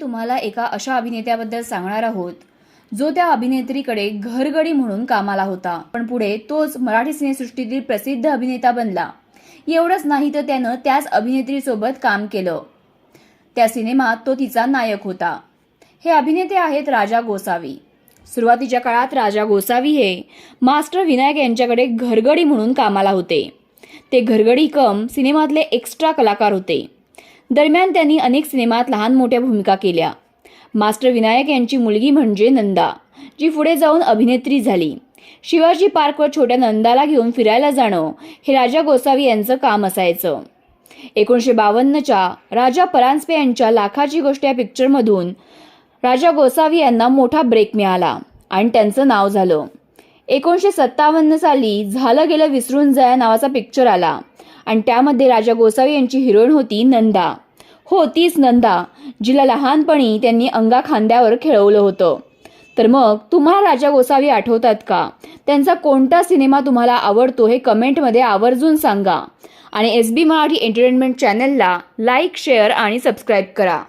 तुम्हाला एका अशा अभिनेत्याबद्दल सांगणार आहोत जो त्या अभिनेत्रीकडे घरगडी म्हणून कामाला होता. पण पुढे तोच मराठी सिनेसृष्टीतील प्रसिद्ध अभिनेता बनला. एवढंच नाही तर त्यानं त्याच अभिनेत्रीसोबत काम केलं. त्या सिनेमात तो तिचा नायक होता. हे अभिनेते आहेत राजा गोसावी. सुरुवातीच्या काळात राजा गोसावी हे मास्टर विनायक यांच्याकडे घरगडी म्हणून कामाला होते. ते घरगडी कम सिनेमातले एक्स्ट्रा कलाकार होते. दरम्यान त्यांनी अनेक सिनेमात लहान मोठ्या भूमिका केल्या. मास्टर विनायक यांची मुलगी म्हणजे नंदा जी पुढे जाऊन अभिनेत्री झाली. शिवाजी पार्कवर छोट्या नंदाला घेऊन फिरायला जाणं हे राजा गोसावी यांचं काम असायचं. एकोणीसशे बावन्नच्या राजा परांजपे यांच्या लाखाची गोष्ट या पिक्चरमधून राजा गोसावी यांना मोठा ब्रेक मिळाला आणि त्यांचं नाव झालं. एकोणीसशे सत्तावन्न साली झालं गेलं विसरून जाया नावाचा पिक्चर आला आणि त्यामध्ये राजा गोसावी यांची हिरोईन होती नंदा. हो तीच नंदा जिला लहानपणी त्यांनी अंगा खांद्यावर खेळवलं होतं. तर मग तुम्हाला राजा गोसावी आठवतात का? त्यांचा कोणता सिनेमा तुम्हाला आवडतो हे कमेंटमध्ये आवर्जून सांगा. आणि एस बी मराठी एंटरटेनमेंट चॅनलला लाईक शेअर आणि सबस्क्राईब करा.